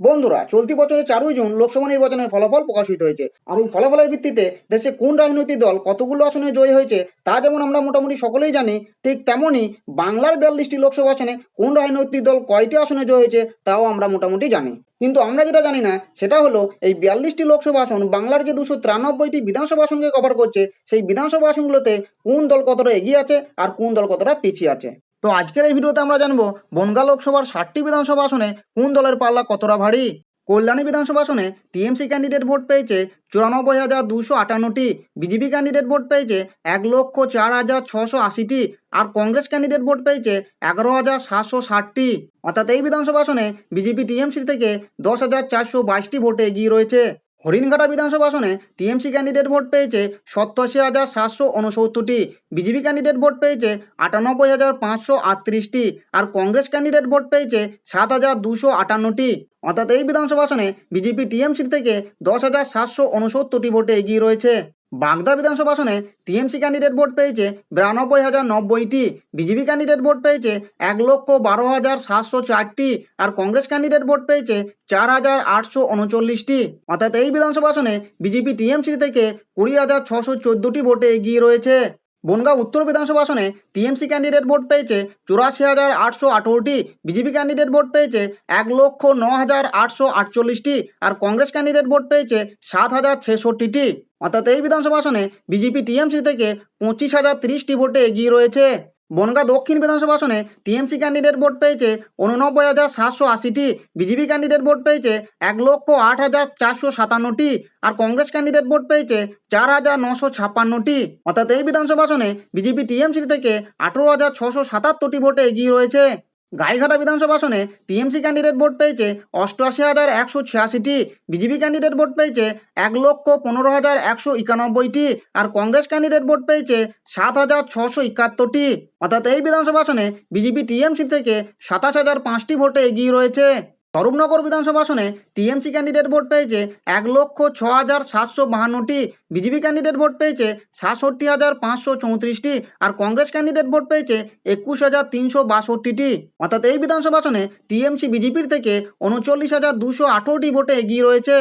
বন্ধুরা, চলতি বছরের চারই জুন লোকসভা নির্বাচনের ফলাফল প্রকাশিত হয়েছে। আর এই ফলাফলের ভিত্তিতে দেশে কোন রাজনৈতিক দল কতগুলো আসনে জয়ী হয়েছে, তা যেমন আমরা মোটামুটি সকলেই জানি, ঠিক তেমনই বাংলার বিয়াল্লিশটি লোকসভা আসনে কোন রাজনৈতিক দল কয়টি আসনে জয় হয়েছে, তাও আমরা মোটামুটি জানি। কিন্তু আমরা যেটা জানি না, সেটা হলো এই বিয়াল্লিশটি লোকসভা আসন বাংলার যে দুশো তিরানব্বইটি বিধানসভা আসনকে কভার করছে, সেই বিধানসভা আসনগুলোতে কোন দল কতটা এগিয়ে আছে আর কোন দল কতটা পিছিয়ে আছে। তো আজকের এই ভিডিওতে আমরা জানব বনগা লোকসভার ষাটটি বিধানসভা আসনে কোন দলের পাল্লা কতটা ভারী? কল্যাণী বিধানসভা আসনে টিএমসি ক্যান্ডিডেট ভোট পেয়েছে চুরানব্বই হাজার দুশো আটান্নটি, বিজেপি ক্যান্ডিডেট ভোট পেয়েছে এক লক্ষ চার হাজার ছশো আশিটি আর কংগ্রেস ক্যান্ডিডেট ভোট পেয়েছে এগারো হাজার সাতশো ষাটটি। অর্থাৎ এই বিধানসভা আসনে বিজেপি টিএমসি থেকে দশ হাজার চারশো বাইশটি ভোটে এগিয়ে রয়েছে। হরিণঘাটা বিধানসভা আসনে টিএমসি ক্যান্ডিডেট ভোট পেয়েছে সত্তরশি হাজার সাতশো উনসত্তরটি বিজেপি ক্যান্ডিডেট ভোট পেয়েছে আটানব্বই হাজার পাঁচশো আটত্রিশটি আর কংগ্রেস ক্যান্ডিডেট ভোট পেয়েছে সাত হাজার দুশো আটান্নটি। অর্থাৎ এই বিধানসভা আসনে বিজেপি টিএমসি থেকে দশ হাজার সাতশো উনসত্তরটি ভোটে এগিয়ে রয়েছে। বাগদা বিধানসভা আসনে টিএমসি ক্যান্ডিডেট ভোট পেয়েছে বিরানব্বই হাজার নব্বইটি, বিজেপি ক্যান্ডিডেট ভোট পেয়েছে এক লক্ষ বারো হাজার সাতশো চারটি আর কংগ্রেস ক্যান্ডিডেট ভোট পেয়েছে চার হাজার আটশো উনচল্লিশটি। অর্থাৎ এই বিধানসভা আসনে বিজেপি টিএমসি থেকে কুড়ি হাজার ছশো চোদ্দোটি ভোটে এগিয়ে রয়েছে। বনগাঁ উত্তর বিধানসভা আসনে টিএমসি ক্যান্ডিডেট ভোট পেয়েছে চুরাশি হাজার আটশো আঠারোটি, বিজেপি ক্যান্ডিডেট ভোট পেয়েছে এক লক্ষ ন হাজার আটশো আটচল্লিশটি আর কংগ্রেস ক্যান্ডিডেট ভোট পেয়েছে সাত হাজার ছেষট্টিটি। অর্থাৎ এই বিধানসভা আসনে বিজেপি টিএমসি থেকে পঁচিশ হাজার তিরিশটি ভোটে এগিয়ে রয়েছে। বনগাঁ দক্ষিণ বিধানসভা আসনে টিএমসি ক্যান্ডিডেট ভোট পেয়েছে উননব্বই হাজার সাতশো আশিটি, বিজেপি ক্যান্ডিডেট ভোট পেয়েছে এক লক্ষ আট হাজার চারশো সাতান্নটি আর কংগ্রেস ক্যান্ডিডেট ভোট পেয়েছে চার হাজার নশো ছাপ্পান্নটি। অর্থাৎ এই বিধানসভা আসনে বিজেপি টিএমসি থেকে আঠেরো হাজার ছশো সাতাত্তরটি ভোটে এগিয়ে রয়েছে। গাইঘাটা বিধানসভা আসনে টিএমসি ক্যান্ডিডেট ভোট পেয়েছে অষ্টআশি হাজার একশো ছিয়াশিটি, বিজেপি ক্যান্ডিডেট ভোট পেয়েছে এক লক্ষ পনেরো হাজার একশো একানব্বইটি আর কংগ্রেস ক্যান্ডিডেট ভোট পেয়েছে সাত হাজার ছশো একাত্তরটি। অর্থাৎ এই বিধানসভা আসনে বিজেপি টিএমসি থেকে সাতাশ হাজার পাঁচটি ভোটে এগিয়ে রয়েছে। স্বরূপনগর বিধানসভা আসনে টিএমসি ক্যান্ডিডেট ভোট পেয়েছে এক লক্ষ ছ হাজার সাতশো বাহান্নটি, বিজেপি ক্যান্ডিডেট ভোট পেয়েছে সাতষট্টি হাজার পাঁচশো চৌত্রিশটি আর কংগ্রেস ক্যান্ডিডেট ভোট পেয়েছে একুশ হাজার তিনশো বাষট্টিটি। অর্থাৎ এই বিধানসভা আসনে টিএমসি, বিজেপির থেকে উনচল্লিশ হাজার দুশো আঠেরোটি ভোটে এগিয়ে রয়েছে।